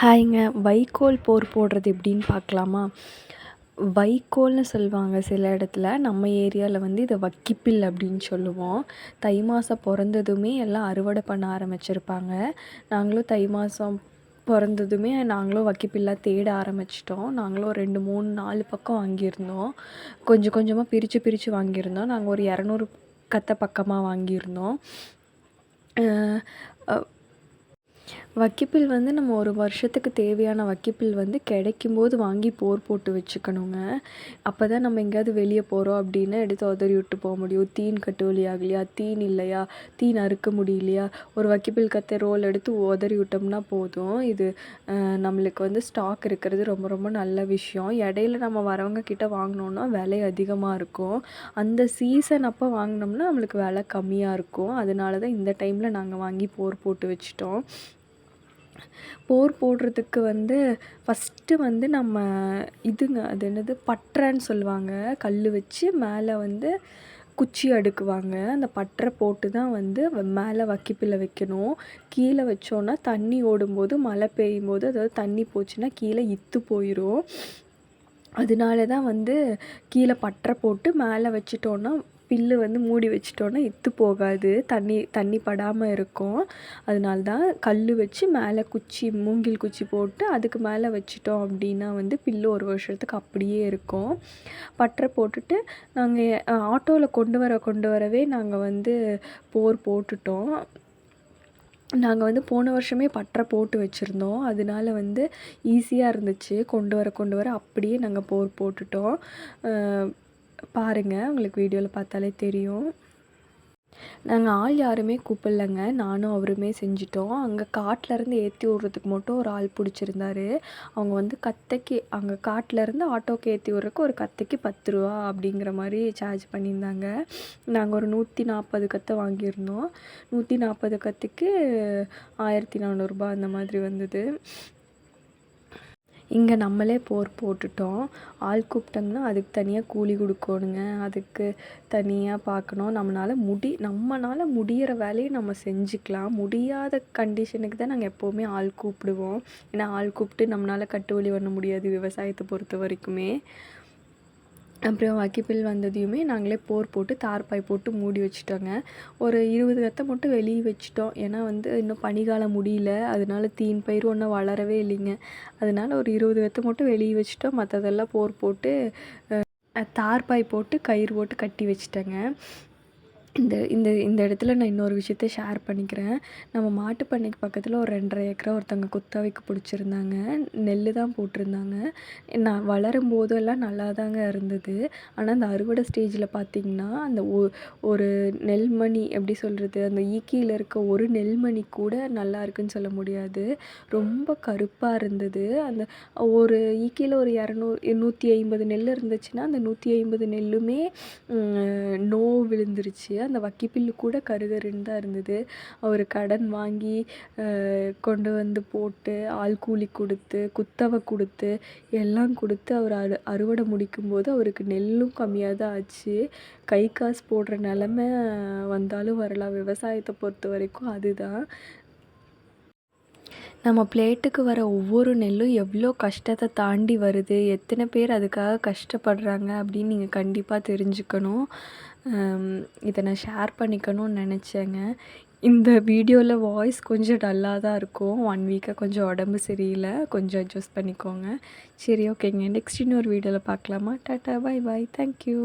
ஹாய்ங்க வைக்கோல் போர் போடுறது எப்படின்னு பார்க்கலாமா? வைக்கோல்னு சொல்லுவாங்க சில இடத்துல. நம்ம ஏரியாவில் வந்து இதை வக்கிப்பில் அப்படின்னு சொல்லுவோம். தை மாதம் பிறந்ததுமே எல்லாம் அறுவடை பண்ண ஆரம்பிச்சிருப்பாங்க. நாங்களும் தை மாதம் பிறந்ததுமே நாங்களும் வக்கிப்பில்லாம் தேட ஆரம்பிச்சிட்டோம். நாங்களும் ரெண்டு மூணு நாலு பக்கம் வாங்கியிருந்தோம். கொஞ்சம் கொஞ்சமாக பிரித்து பிரித்து வாங்கியிருந்தோம். நாங்கள் ஒரு இரநூறு கத்தை பக்கமாக வாங்கியிருந்தோம். வக்கிப்பில் வந்து நம்ம ஒரு வருஷத்துக்கு தேவையான வக்கிப்பில் வந்து கிடைக்கும்போது வாங்கி போர் போட்டு வச்சுக்கணுங்க. அப்போ தான் நம்ம எங்கேயாவது வெளியே போகிறோம் அப்படின்னு எடுத்து உதறி விட்டு போக முடியும். தீன் கட்டு வலி ஆகலையா? தீன் இல்லையா? தீன் அறுக்க முடியலையா? ஒரு வக்கிப்பில் கத்த ரோல் எடுத்து உதறி விட்டோம்னா போதும். இது நம்மளுக்கு வந்து ஸ்டாக் இருக்கிறது ரொம்ப ரொம்ப நல்ல விஷயம். இடையில நம்ம வரவங்க கிட்ட வாங்கினோன்னா விலை அதிகமாக இருக்கும். அந்த சீசன் அப்போ வாங்கினோம்னா நம்மளுக்கு விலை கம்மியாக இருக்கும். அதனால தான் இந்த டைமில் நாங்கள் வாங்கி போர் போட்டு வச்சுட்டோம். போர் போடுறதுக்கு வந்து ஃபஸ்ட்டு வந்து நம்ம இதுங்க அது என்னது? பட்றைன்னு சொல்லுவாங்க. கல் வச்சு மேலே வந்து குச்சி அடுக்குவாங்க. அந்த பட்டறை போட்டு தான் வந்து மேலே வக்கிப்பில் வைக்கணும். கீழே வச்சோன்னா தண்ணி ஓடும்போது மழை பெய்யும் போது அதாவது தண்ணி போச்சுன்னா கீழே இத்து போயிடும் அதனால தான் வந்து கீழே பட்டறை போட்டு மேலே வச்சிட்டோன்னா பில்லு வந்து மூடி வச்சிட்டோன்னா இத்து போகாது. தண்ணி தண்ணி படாமல் இருக்கும். அதனால தான் கல் வச்சு மேலே குச்சி மூங்கில் குச்சி போட்டு அதுக்கு மேலே வச்சிட்டோம் அப்படின்னா வந்து பில்லு ஒரு வருஷத்துக்கு அப்படியே இருக்கும். பட்டரை போட்டுட்டு நாங்கள் ஆட்டோவில் கொண்டு வர கொண்டு வரவே நாங்கள் வந்து போர் போட்டுட்டோம். நாங்கள் வந்து போன வருஷமே பட்டரை போட்டு வச்சுருந்தோம். அதனால வந்து ஈஸியாக இருந்துச்சு. கொண்டு வர கொண்டு வர அப்படியே நாங்கள் போர் போட்டுட்டோம். பாருங்கள் உங்களுக்கு வீடியோவில் பார்த்தாலே தெரியும். நாங்கள் ஆள் யாருமே கூப்பிட்லங்க. நானும் அவருமே செஞ்சிட்டோம். அங்கே காட்டிலருந்து ஏற்றி விட்றதுக்கு மட்டும் ஒரு ஆள் பிடிச்சிருந்தாரு. அவங்க வந்து கத்தைக்கு அங்கே காட்டிலருந்து ஆட்டோக்கு ஏற்றி விட்றதுக்கு ஒரு கத்தைக்கு பத்து ரூபா அப்படிங்கிற மாதிரி சார்ஜ் பண்ணியிருந்தாங்க. நாங்கள் ஒரு நூற்றி நாற்பது கத்தை வாங்கியிருந்தோம். நூற்றி நாற்பது கத்துக்கு ஆயிரத்தி நானூறுரூபா அந்த மாதிரி வந்தது. இங்கே நம்மளே போர் போட்டுட்டோம். ஆள் கூப்பிட்டோம்னா அதுக்கு தனியாக கூலி கொடுக்கணுங்க. அதுக்கு தனியாக பார்க்கணும். நம்மளால் முடி நம்மளால் முடிகிற வேலையை நம்ம செஞ்சுக்கலாம். முடியாத கண்டிஷனுக்கு தான் நாங்கள் எப்போவுமே ஆள் கூப்பிடுவோம். ஏன்னா ஆள் கூப்பிட்டு நம்மளால் கட்டு பண்ண முடியாது விவசாயத்தை பொறுத்த வரைக்குமே. அப்புறம் வக்கிப்பில் வந்ததையுமே நாங்களே போர் போட்டு தார்பாய் போட்டு மூடி வச்சுட்டோங்க. ஒரு இருபது கத்தை மட்டும் வெளியே வச்சுட்டோம். ஏன்னா வந்து இன்னும் பனிக்காலம் முடியல. அதனால தீன் பயிர் ஒன்றும் வளரவே இல்லைங்க. அதனால ஒரு இருபது கத்தை மட்டும் வெளியே வச்சுட்டோம். மற்றதெல்லாம் போர் போட்டு தார்பாய் போட்டு கயிறு போட்டு கட்டி வச்சுட்டேங்க. இந்த இந்த இந்த இடத்துல நான் இன்னொரு விஷயத்த ஷேர் பண்ணிக்கிறேன். நம்ம மாட்டு பண்ணைக்கு பக்கத்தில் ஒரு ரெண்டரை ஏக்கரா ஒருத்தவங்க குத்தகைக்கு பிடிச்சிருந்தாங்க. நெல் தான் போட்டிருந்தாங்க. நான் வளரும் போதெல்லாம் நல்லா தாங்க இருந்தது. ஆனால் அந்த அறுவடை ஸ்டேஜில் பார்த்திங்கன்னா அந்த ஒ ஒரு நெல்மணி எப்படி சொல்கிறது அந்த ஈக்கியில் இருக்க ஒரு நெல்மணி கூட நல்லா இருக்குன்னு சொல்ல முடியாது. ரொம்ப கருப்பாக இருந்தது. அந்த ஒரு ஈக்கியில் ஒரு இரநூறு நூற்றி ஐம்பது நெல் இருந்துச்சுன்னா அந்த நூற்றி ஐம்பது நெல்லுமே நோ விழுந்துருச்சு. அந்த வக்கிப்பில்லு கூட கருகருன்னு தான் இருந்தது. அவர் கடன் வாங்கி கொண்டு வந்து போட்டு ஆள் கூலி கொடுத்து குத்தவை கொடுத்து எல்லாம் கொடுத்து அவர் அறு அறுவடை முடிக்கும்போது அவருக்கு நெல்லும் கம்மியாக தான் ஆச்சு. கை காசு போடுற நிலம வந்தாலும் வரலாம். விவசாயத்தை பொறுத்த வரைக்கும் அதுதான். நம்ம பிளேட்டுக்கு வர ஒவ்வொரு நெல்லும் எவ்வளோ கஷ்டத்தை தாண்டி வருது எத்தனை பேர் அதுக்காக கஷ்டப்படுறாங்க அப்படின்னு நீங்கள் கண்டிப்பாக தெரிஞ்சுக்கணும். இதை நான் ஷேர் பண்ணிக்கணும்னு நினச்சேங்க. இந்த வீடியோவில் வாய்ஸ் கொஞ்சம் டல்லாக தான் இருக்கும். ஒன் வீக்காக கொஞ்சம் உடம்பு சரியில்லை. கொஞ்சம் அட்ஜஸ்ட் பண்ணிக்கோங்க. சரி ஓகேங்க நெக்ஸ்ட் இன்னொரு வீடியோவில் பார்க்கலாமா? டாட்டா பாய் பாய் தேங்க்யூ